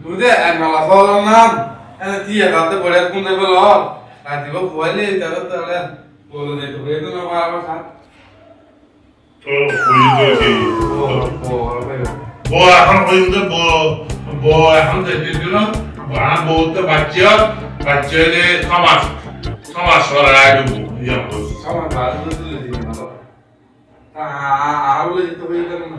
তুমি যে এক মেলা চল না তুই এটাতে বলে কোন দেবে ল রাতিপুৱা পোৱালি তাহলে তাহলে বলে দে তো বলে তো না বাবা সাত তো বলি তো কি বো এখন পর্যন্ত বো বো এখন দেখি দিল বা বহুত বাচ্চা বাচ্চা যে সমাজ সমাজ সরায় দেব ইয়া সমাজ ভালো দিল দিন না আ বলে তো বলে না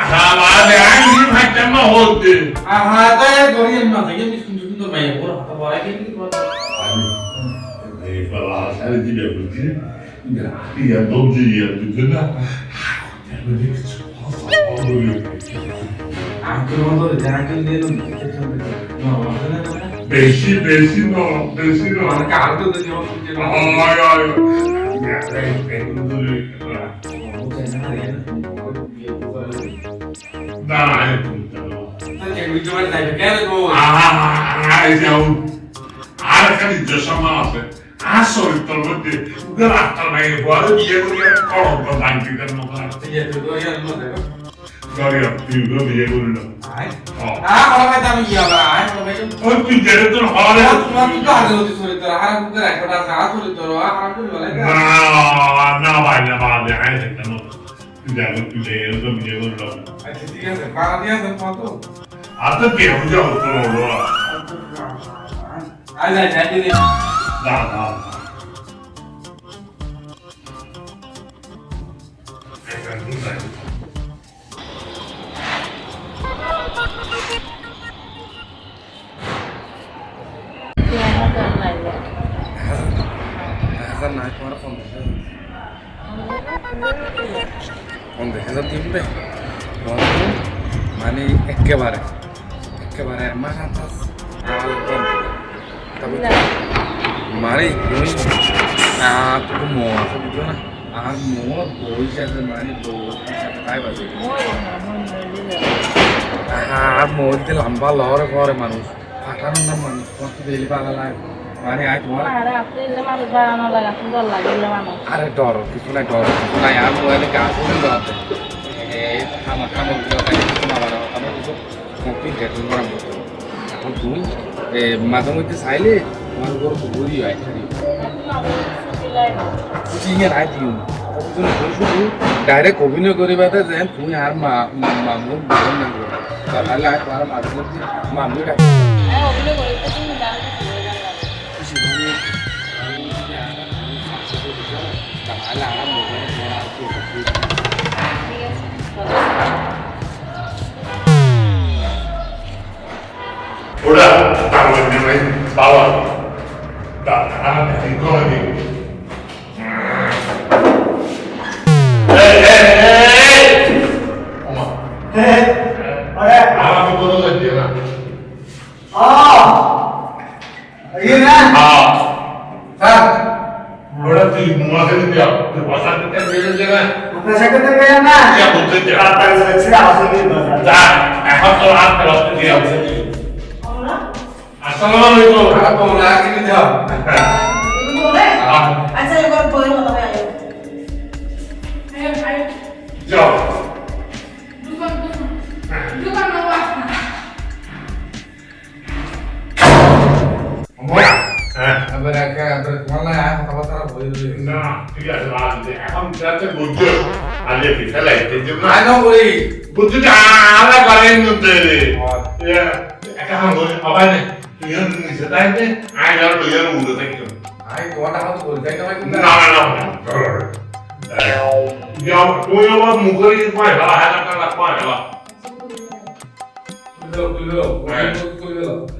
আহা বাদে আইনি ভাইটা না হতে আহা তাই করি না থেকে আমি সুন্দর সুন্দর মাইয়া বড় বাবা সারে দিবে বুঝছি ইয়া দমজি ইয়া বুঝছ না আঙ্কেল মতো জানাকে দিয়ে না বেশি বেশি ন বেশি ন মানে কাল তো দিও যে না আয় আয় এই পেগুলো না আয় কে ভিডিও মানে যাইবে তোর মধ্যে উগার আত্মার নাই বড় বিয়ে করে করো তো বান্টি কেন না এই যে তো ইয়া না দেখো গরি তুই গো বিয়ে করে না ভাই না আয় তুই বিয়ে না আচ্ছা ঠিক আছে দিয়া কত আর তো না না হাজার নাই তোমার ফোন ফোন দেখে তো দিন রে মানে একেবারে একেবারে তুমি তুমি মো আছে বুঝো না আর মো বই সাথে মানে তাই বাজে আর লম্বা লহরে করে মানুষ না মানুষ কত বেলি লাগে মানে আয় তোমার আরে ডর কিছু নাই ডর কিছু নাই। আর মোবাইলে গাছ করে ডরাতে এই খামা খামা গুলো তাই কিছু না বাড়াও আমার কিছু কমপ্লিট ডেটুন করা মতো এখন তুমি এ মাঝে মধ্যে চাইলে তোমার উপর ঘুরি হয় খালি চিঙে নাই দিও শুধু ডাইরেক্ট অভিনয় করিবাতে যেন তুমি আর মামলু বলন না তাহলে আর তোমার মাঝে যাইতে দেবে না তাড়াতাড়ি যাচ্ছে আসলে এখন তো রাত কষ্ট দিয়ে আছে আচ্ছা এবার বই হলো যাও হ্যাঁ এবার একা এবার এখন যাতে বুঝছ এই আর তোমার টাকা বলতে না কিন্তু না না। না তুমি আমার মুখের পায় গেলা হাজার টাকা পায় গেলা তুলো তুলো তুলো তো আই আপনি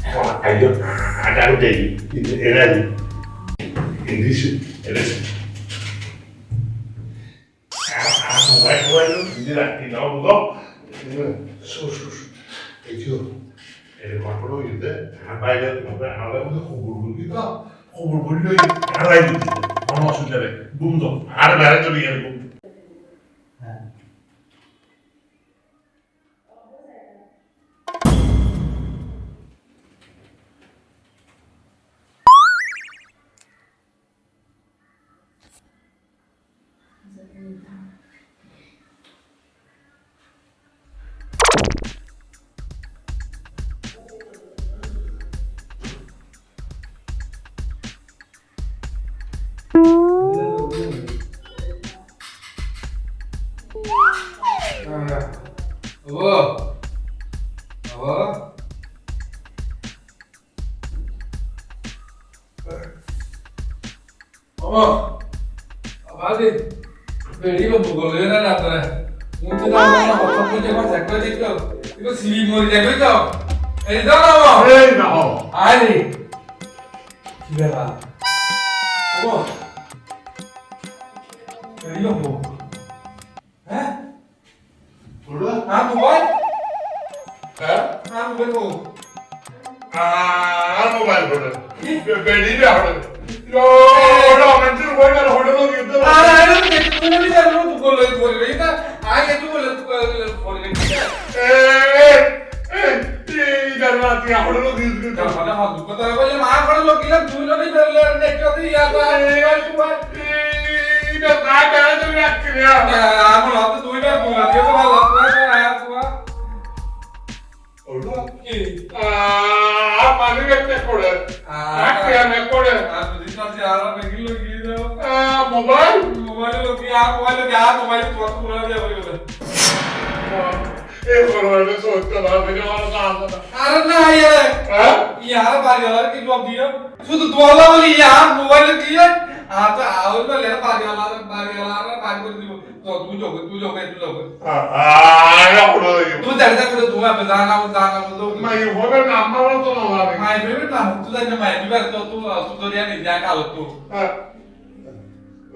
হবে বেলা তোর কান দেখা তো আমার ইয়ান মিশালি ইয়ান মিশালি ইয়ান মধ্যে এর দিশু আর কেন ভাই Vamos lá, o cara tá aqui, Daniel. আয় আয় আয় কুঞ্জ না এসে এসে আইলো আটারু দেই এরা ইংলিশ এরা Vai, vai, direto, não, não. Sus, sus. Itu, ele comprou itu, apa ya? Apa apa itu kubur kita, kubur itu apa Amen. মুন্তুদা বাবা কখন যখন দেখা দেখো তুমি সিঁড়ি মরে যাবে তো এই দাঁড়াও এই দাঁড়াও আরে কি ব্যাপার ও এই লোক হ্যাঁ বলো না মোবাইল হ্যাঁ না মোবাইল ও আর মোবাইল বলো বেড়ি না হলো 요 오라 멘트를 보니까 호들갑이 있더라 아 나는 내 꿈을 잘못 보고 있는 거니까 আগে তো বলে তো ফোন করে করে মোবাইল মোবাইলে কি আর মোবাইলে কি আর মোবাইলে তো তোলা দিয়ে বলে এই করবে সত্য না বেজে আমার কাজ না আরে না ইয়ে হ্যাঁ ইয়ার বাড়ি ওয়ালার কি জবাব দিও শুধু তোলা বলি ইয়ার মোবাইলে কি আচ্ছা আউল বলে বাড়ি ওয়ালার বাড়ি ওয়ালার বাড়ি করে দিব তো তুই যোগ তুই যোগ তুই যোগ ah ya orada তুই জানি না করে তুমি আপনি জানা না জানা না তো Ma io vorrei una mamma to no va my baby না তুই জানি মাই দিবা তো তুই তুতরিয়া নি যা কালো তো Eh,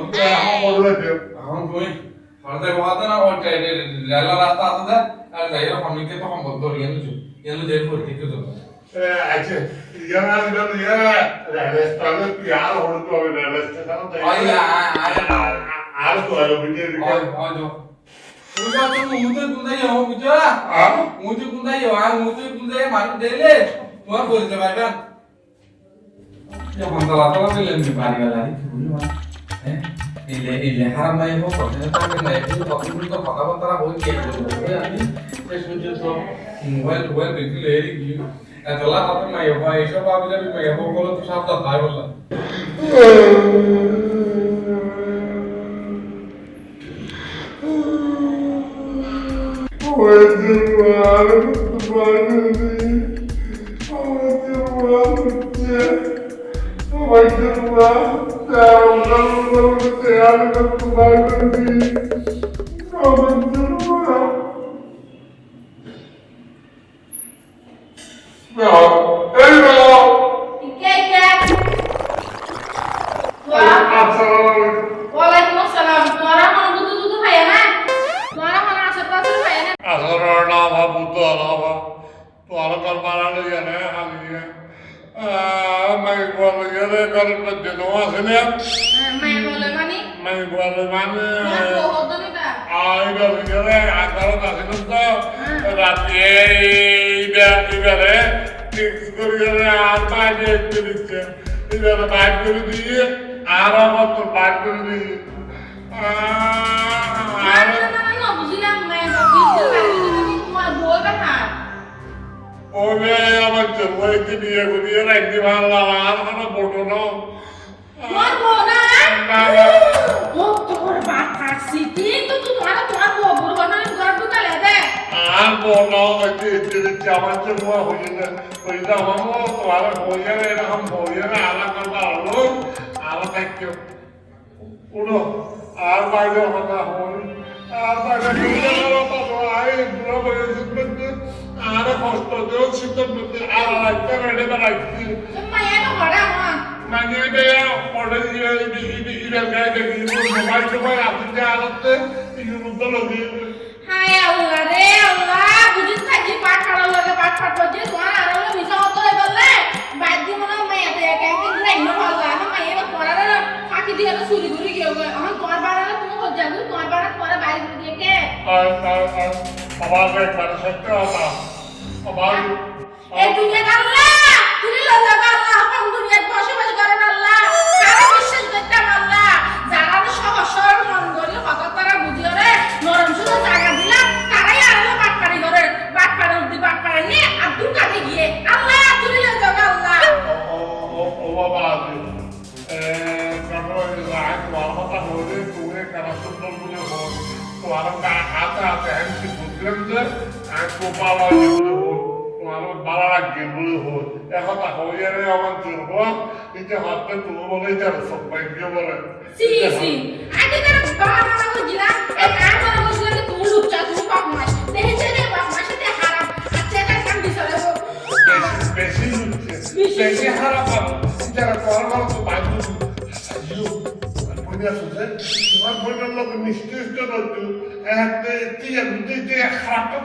ওকে আমার বললে এখন তুমি হরতে বাদ না ওই রেলা রাস্তা আছে আর যাইরা ফ্যামিলিতে তো সম্ভব ধরি এনে জু এনে তো আচ্ছা ইয়ারা দিন ইয়ারা রেলওয়ে স্টেশনে পিয়ার আর তো আর বিনে রিকা তোমার বলতে পারবা যখন তো লাতা পেলেন কি Eh, kata boleh kayak gitu ya ini saya sudah so mobile mobile itu lagi gitu eh telah apa na ibu itu apa bisa তৈরি করতে পারবেন আমার জন্য Allora no, va buttato, va. Tu alla calma la legge, eh, la legge. Gua ya le kal pedeno asene. মায়ে বলে মানে Mai gua le mane. তোমার বউ হতো না তা? Ah, iba le akal asene to. Rati iba iba le. Fix করে আর বাইরে দিচ্ছে এবার বাইর করে দিয়ে আর আমার জন্মকে বিয়ে করিয়ে রাখতে ভালো আর কোনো বটো না। আর আমার জন্ম না আমার তোমার হয়ে এরকম না আলাদা কথা হলো আলাদা কেউ উড়ো আর বাইরে কথা হল আর কষ্ট দেও শীতের মধ্যে আর রাখতে রেডে বেড়াইছি তো তো। মানে দেয়া পড়ে দিয়ে ইবেল গায়ে দেখি মোবাইল টোবাইল আপনি আলাদা ইউরোপ লগিয়ে হায় আল্লাহ রে, আল্লাহ, বুঝিস না, যে পাট ফাটার লগে পাট ফাট করছে, তোমার আর হলো মিশা হতো রে বললে, বাদ দিয়ে মনে কোথায় তোমার বাড়া তোমার বাইরে করে দিয়ে কে? আর আর সত্য কথা আবার এই দুনিয়া আল্লাহ, তুমি লজ্জা কর আল্লাহ, এখন দুনিয়ার বসবাস করেন আল্লাহ, জন্য কিন্তু হাতে তুমি বলে যার সৌভাগ্য বলে সি, সি, আগে তারা বাবা মারা বুঝিলাম, এই আর মারা বুঝিলাম যে তুমি লুচ্চা, তুমি বদমাশ। দেখেছে রে, বদমাশি তে হারাম, আচ্ছা, এটা কাম দিছে রে। বেশি বেশি বেশি খারাপ হবে যারা করার ভালো তো বাধ্য তোমার বোনের লোক নিশ্চিত রয়েছে একটা টিয়া বুঝতে যে খারাপ কাম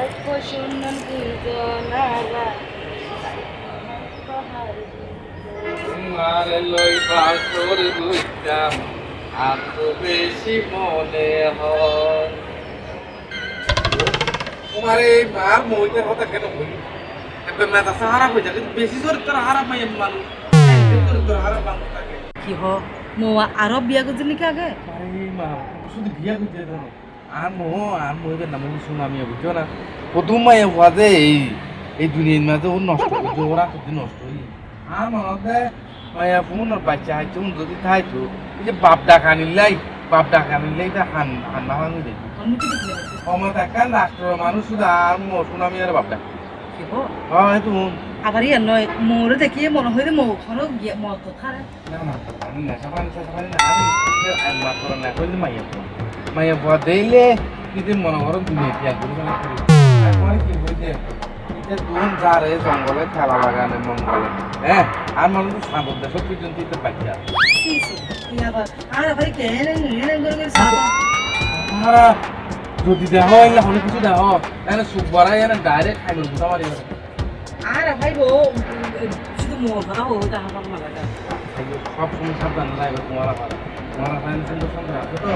পাইপ শুনন লই বাসর বেশি মনে হয় তোমার এই আর মইটার কথা কেন বলি? সাহারা হয়ে যায় কিন্তু বেশি জোর তোর হারা পাই মানুষ। হারা মানুষ থাকে। কি হ? মো আরও বিয়া করছিস নাকি আগে? আরে মা শুধু বিয়া ধরো আর মো আর মইবের নাম শুনো আমি বুঝছ না প্রথম মায়ে হওয়া যে এই এই দুনিয়ার মাঝে ও নষ্ট করছে ওরা করতে নষ্ট হই আর মনে মায়া ফোন বাচ্চা হাইছে উন যদি থাইতো এই যে বাপ ডাকা নিলাই বাপ ডাকা নিলাই তা হান হান না হান দেখি অনুমতি দিতে ক্ষমতা একটা রাষ্ট্র মানুষ শুধু আর মো শুনামি আর বাপ ডাকা হয় তো আবার ইয়া নয় মোরে দেখিয়ে মনে হয় যে মৌ খনো গিয়া মত খারে না না না সাবান সাবান না আমি আল্লাহ করে না কইলে মাইয়া পড়া মাইয়া পড়া দিলে যদি মনে করো হইছে এটা দুন যারে জঙ্গলে খেলা লাগানে মঙ্গলে। হ্যাঁ আর মানুষ তো সাগর দেশ পর্যন্ত এটা বাচ্চা আমরা যদি দেহ হইলে হলে কিছু দেহ এনে সুখ বড়াই এনে ডাইরেক্ট খাই নেব আমার আর ভাই গো শুধু তা সব সময় সাবধান লাগবে তোমার তোমার আবার সুন্দর সুন্দর আছে তো?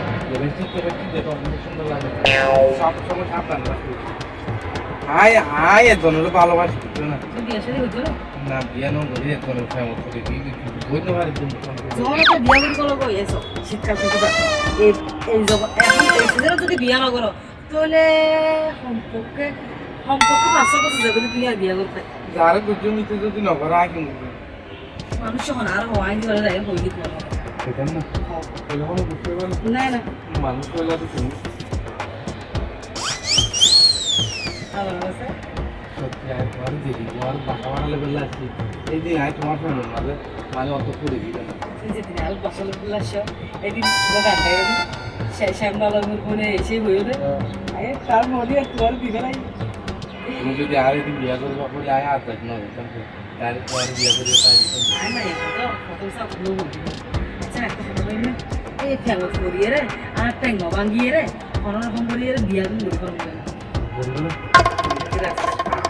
সুন্দর লাগে সব সময় সাবধান রাখবে একজনের ভালোবাসি না? বিয়ে শাদী হইতো না করি করি বইতে পারি তুমি বিয়া করি কলো কই এসো শীতকাল থেকে এই এই যখন এখন এই সিজনে যদি বিয়া না করো তাহলে সম্পর্কে সম্পর্কে পাঁচশো বছর যাবে না আর বিয়া করতে। যারা করছ মিতে যদি নগর আয় কিন্তু মানুষ যখন আর হওয়াই ধরে যায় বই দিতে সেটা না। কোনো বুঝতে পারো না না। মানুষ হইলে তো তুমি। সত্যি আয় তোমার দেখি তোমার বাসা বাড়া লেভেল আসছি এই দিন আয় তোমার ফ্যামিলির মাঝে মানে অত করে দিবে না যেদিন আর বছর আসছো এদিন পুরো গানটা এদিন শ্যামবালা এসে হয়ে তার মনে তোমার দিবে নাই। তুমি যদি আর এদিন বিয়া করব বলে আয় আর দেখ না বুঝতাম তোমার বিয়া করে তাই দিতাম এই ফেমস করিয়ে আর ট্যাঙ্গ ভাঙিয়ে রে অন্যরকম করিয়ে বিয়া তুমি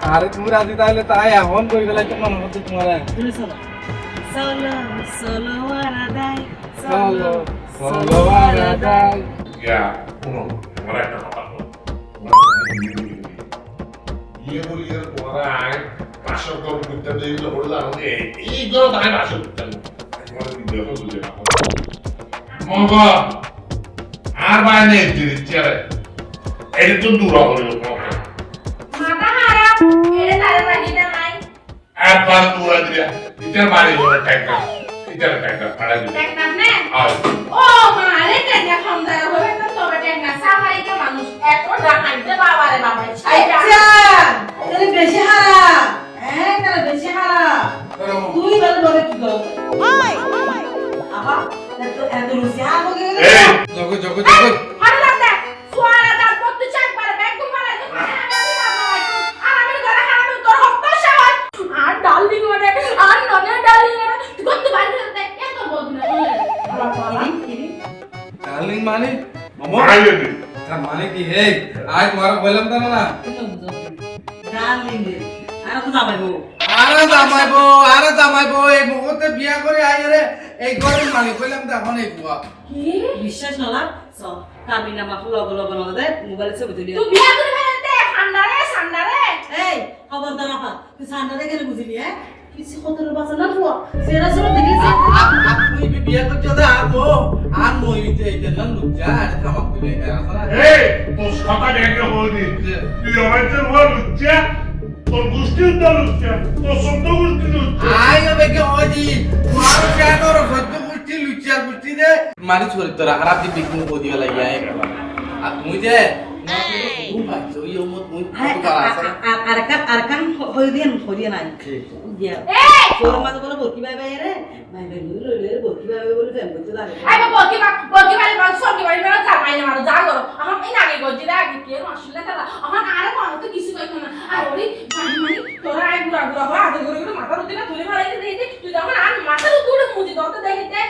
আরে তুমি রাজি তাহলে তাই এখন করে গেলে তো মনে হচ্ছে তোমার তুমি চলো চলো চলো আরাদাই চলো চলো আর ইয়া, শুনো আমার একটা কথা বলো। ইয়ে বলি ইয়ে তোমার আয় পাঁচশো কম করতে দেই তো বলে জানো যে এইগুলো তাই পাঁচশো করতে তো না মগ আর বাইরে দিচ্ছি আরে এটা তো দূর হবে মাথা খারাপ এটা তারে লাগিটা নাই একবার দূর দিয়ে এটা বাড়ি হলো টাকা এটা টাকা পাড়া দিবে দেখ না নে আর ও মারে টেঙ্গা কম জায়গা হবে তো তবে টেঙ্গা সাফারিতে মানুষ এত ডাকাইতে বাবা রে বাবা আচ্ছা তাহলে বেশি হারা। হ্যাঁ তাহলে বেশি হারা। তুই বলে বলে কি করো আহা এত এত রুচি আর বগে এই ভালো দাঁত করতে চাই পারে ব্যাগ আর আমি ঘরে তোর আর ডার্লিং মানে আর ননে মানে এত না মানে মামা? তার মানে কি? হে আজ বললাম তো না। তো আরে জামাইবো আরে জামাইবো এই মুহূর্তে বিয়া করে আয় রে এই ঘরের মালিক কইলাম তো এখন এই বুয়া। কি? বিশ্বাস নলা? চ কামিনা মাফু লগ লগ নদে মোবাইলে ছবি তুলি। তুই বিয়া করে ফেলতে ঠান্ডারে ঠান্ডারে এই খবরদার আপা তুই সান্ডারে গেলে বুঝিলি হ্যাঁ? কিছু কতর বাসা না বুয়া সেরা সব দেখেছি আপনি বিয়া করছ না আর মো আর মো ইতে ইতে নাম লুচা আর থামাক দিবে এই তোর কথা দেখে বলি তুই আমাদের বল লুচ্চা তোর গোষ্ঠী উদ্ধার লুচ্চা তোর শব্দ গোষ্ঠী লুচ্চা আই হবে কি কেন? লুচিয়ার রে। মারি ছড়ি তোরা খারাপ দিবি কিন্তু বদি গলা ইয়া আর তুমি যে ওই কান আরকান আরকান হই দিয়ে এই তোর মাঝে বলে বকি বাই বাই রে বাই বাই লই লই রে বকি বাই বাই বলে ফেম করতে লাগে আই বকি বা বকি বা সবকি বাড়ি মেলা চাল পাই না যা করো আমার এই নাগে গজি রে আগে কে মাসুলে তালা আমার আরে মনে তো কিছু না আর ওরে মানি তোরা আই গুড়া গুড়া করে করে মাথার উঠে না তুলে মারাই দে তুই যখন আর মাথার উঠে মুজি দতে দেখিতে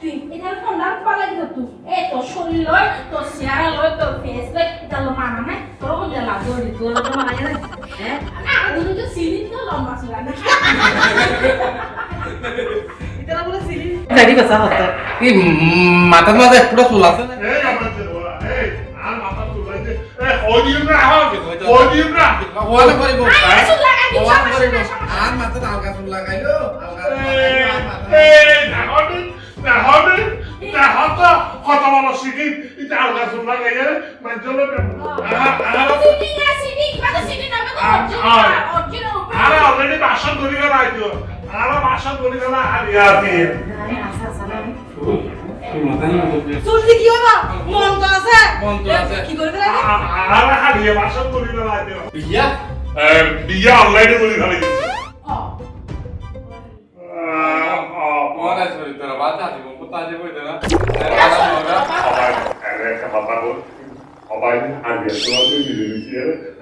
তুই এটা ফোন না পালাই দিত তুই এ তোর শরীর লয় তোর চেহারা লয় তোর ফেস লয় এটা লো মানা নাই তোর কোন লাগো রে তোর তো মানে রে হ্যাঁ না দুটো তো সিলি তো লম্বা ছিল না ইতারা বলে সিলি গাড়ি বাসা হতো কি মাথার মাঝে পুরো চুল আছে না এই আমাদের বলা এই আর মাথা তুলাইতে এই হদিম না হদিম না ওয়ালে করিব আই চুল লাগাই দিছ ওয়ালে করিব আর মাথা আলগা চুল লাগাইলো আলগা এই নাহলে নাহলে নাহলে কত বড় সিটি এটা আলগা শুনলা গেলে মাঝলে সিটি না সিটি কত সিটি না আরে অলরেডি ভাষণ ধরে ধরে না চুলটি কি হইবা? মন তো আছে? মন তো। কি করবে হারিয়ে ধরে বিয়া? বিয়া অনলাইনে বলি।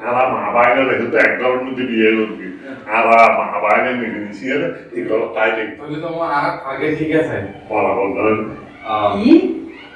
আর মা বাইরে একদম বিয়ে করবি আর মা বাইরে মিলে নিছি আর এগুলো তাই দেখতে। আগে ঠিক আছে। বলা বল